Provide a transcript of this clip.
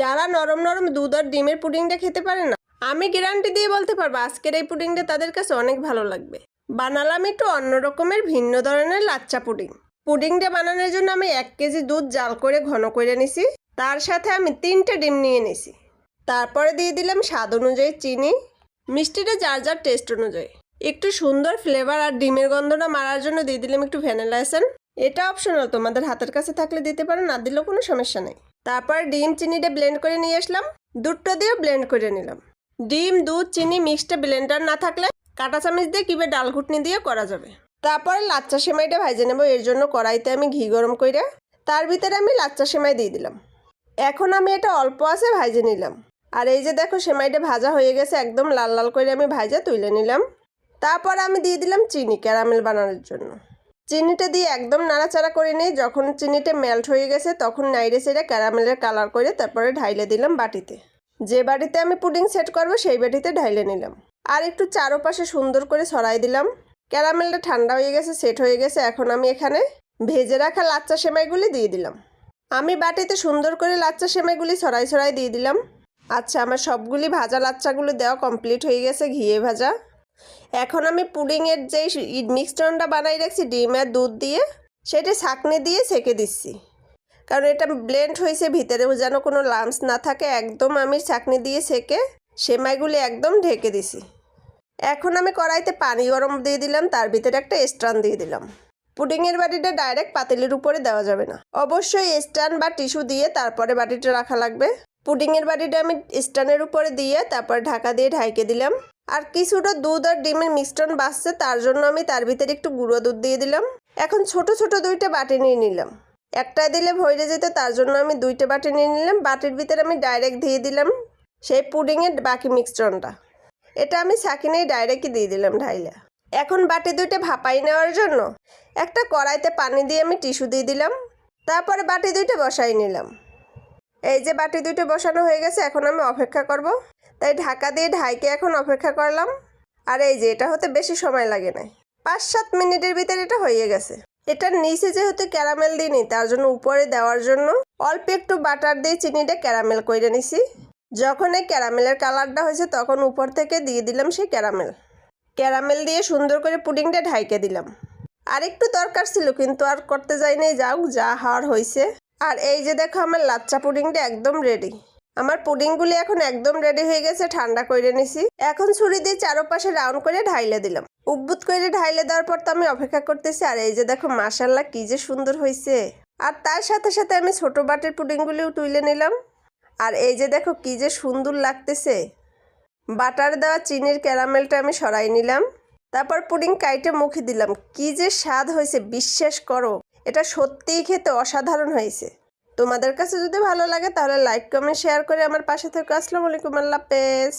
যারা নরম নরম দুধ আর ডিমের পুডিংটা খেতে পারে না, আমি গ্যারান্টি দিয়ে বলতে পারব আজকের এই পুডিংটা তাদের কাছে অনেক ভালো লাগবে। বানালাম একটু অন্য রকমের ভিন্ন ধরনের লাচ্চা পুডিং। পুডিংটা বানানোর জন্য আমি এক কেজি দুধ জাল করে ঘন করে নিছি, তার সাথে আমি তিনটে ডিম নিয়ে নিছি। তারপরে দিয়ে দিলাম স্বাদ অনুযায়ী চিনি। মিষ্টিটা যার যার টেস্ট অনুযায়ী। একটু সুন্দর ফ্লেভার আর ডিমের গন্ধটা মারার জন্য দিয়ে দিলাম একটু ভ্যানিলা এসেন এটা অপশনাল, তোমাদের হাতের কাছে থাকলে দিতে পারো, না দিলেও কোনো সমস্যা নেই। তারপর ডিম চিনিটা ব্লেন্ড করে নিয়ে আসলাম, দুধটা দিয়ে ব্লেন্ড করে নিলাম। ডিম, দুধ, চিনি মিক্সড ব্লেন্ডার না থাকলে কাঁটা চামচ দিয়ে কিংবা ডাল ঘুটনি দিয়ে করা যাবে। তারপর লাচ্চা সেমাইটা ভাজে নেব, এর জন্য কড়াইতে আমি ঘি গরম করে, তার ভিতরে আমি লাচ্চা সেমাই দিয়ে দিলাম। এখন আমি এটা অল্প আছে ভাজে নিলাম। আর এই যে দেখো সেমাইটা ভাজা হয়ে গেছে, একদম লাল লাল করে আমি ভাজা তুলে নিলাম। তারপর আমি দিয়ে দিলাম চিনি, ক্যারামেল বানানোর জন্য। চিনিটা দিয়ে একদম নাড়াচাড়া করে নিই। যখন চিনিটা মেল্ট হয়ে গেছে, তখন নাইড়ে সেটা ক্যারামেলের কালার করে তারপরে ঢাইলে দিলাম বাটিতে। যে বাটিতে আমি পুডিং সেট করব, সেই বাটিতে ঢাইলে নিলাম। আর একটু চারোপাশে সুন্দর করে ছড়াই দিলাম। ক্যারামেলটা ঠান্ডা হয়ে গেছে সেট হয়ে গেছে। এখন আমি এখানে ভেজে রাখা লাচ্চা সেমাইগুলি দিয়ে দিলাম। আমি বাটিতে সুন্দর করে লাচ্চা সেমাইগুলি ছড়াই ছড়াই দিয়ে দিলাম। আচ্ছা আমার সবগুলি ভাজা লাচ্চাগুলো দেওয়া কমপ্লিট হয়ে গেছে, ঘিয়ে ভাজা। এখন আমি পুডিংয়ের যেই মিক্সচারটা বানাই রাখছি, ডিম আর দুধ দিয়ে, সেটা ছাঁকনি দিয়ে সেকে দিচ্ছি। কারণ এটা ব্লেন্ড হয়েছে ভিতরেও যেন কোনো লামস না থাকে, একদম আমি ছাঁকনি দিয়ে সেকে সেমাইগুলি একদম ঢেকে দিছি। এখন আমি কড়াইতে পানি গরম দিয়ে দিলাম, তার ভিতরে একটা স্ট্যান্ড দিয়ে দিলাম। পুডিংয়ের বাটিটা ডাইরেক্ট পাতিলের উপরে দেওয়া যাবে না। অবশ্যই স্ট্যান্ড বা টিস্যু দিয়ে তারপরে বাটিটা রাখা লাগবে। পুডিংয়ের বাটিটা আমি স্ট্যান্ডের উপরে দিয়ে তারপর ঢাকা দিয়ে ঢাইকে দিলাম। আর কিছুটা দুধ আর ডিমের মিশ্রণ বাঁচছে, তার জন্য আমি তার ভিতরে একটু গুঁড়ো দুধ দিয়ে দিলাম। এখন ছোট ছোট দুইটা বাটি নিয়ে নিলাম। একটা দিলে ভরে যেত, তার জন্য আমি দুইটা বাটি নিয়ে নিলাম। বাটির ভিতরে আমি ডাইরেক্ট দিয়ে দিলাম সেই পুডিংয়ের বাকি মিশ্রণটা। এটা আমি সাকিনেই ডাইরেক্টই দিয়ে দিলাম ঢাইলা। এখন বাটি দুইটা ভাপাই নেওয়ার জন্য একটা কড়াইতে পানি দিয়ে আমি টিস্যু দিয়ে দিলাম। তারপরে বাটি দুইটা বসাই নিলাম। এই যে বাটি দুইটা বসানো হয়ে গেছে, এখন আমি অপেক্ষা করব। তাই ঢাকা দিয়ে ঢাইকে এখন অপেক্ষা করলাম। আর এই যে, এটা হতে বেশি সময় লাগে নাই। পাঁচ সাত মিনিটের ভিতরে এটা হয়ে গেছে। এটার নিচে যেহেতু ক্যারামেল দিইনি, তার জন্য উপরে দেওয়ার জন্য অল্প একটু বাটার দিয়ে চিনিটা ক্যারামেল করে নিছি। যখন এই ক্যারামেলের কালারটা হয়েছে, তখন উপর থেকে দিয়ে দিলাম সেই ক্যারামেল। ক্যারামেল দিয়ে সুন্দর করে পুডিংটা ঢাইকে দিলাম। আর একটু দরকার ছিল, কিন্তু আর করতে যাইনি। যাও যা হওয়ার হয়েছে আর এই যে দেখো, আমার লাচ্চা পুডিংটা একদম রেডি আমার পুডিংগুলি এখন একদম রেডি হয়ে গেছে, ঠান্ডা করে নিছি। এখন ছুরি দিয়ে চারোপাশে রাউন্ড করে ঢাইলে দিলাম। উব্বুত করে ঢাইলে দেওয়ার পর তো আমি অপেক্ষা করতেছি, আর এই যে দেখো মাসাল্লাহ কি যে সুন্দর হয়েছে আর তার সাথে সাথে আমি ছোট বাটির পুডিংগুলিও তুলে নিলাম। আর এই যে দেখো কি যে সুন্দর লাগতেছে। বাটার দেওয়া চিনির ক্যারামেলটা আমি সরাই নিলাম। তারপর পুডিং কাইটে মুখে দিলাম। কি যে স্বাদ হয়েছে বিশ্বাস করো। এটা সত্যিই খেতে অসাধারণ হয়েছে তোমাদের কাছে যদি ভালো লাগে তাহলে লাইক কমেন্ট শেয়ার করে আমার পাশে থেকে। আসসালামু আলাইকুম, আল্লাহ হাফেজ।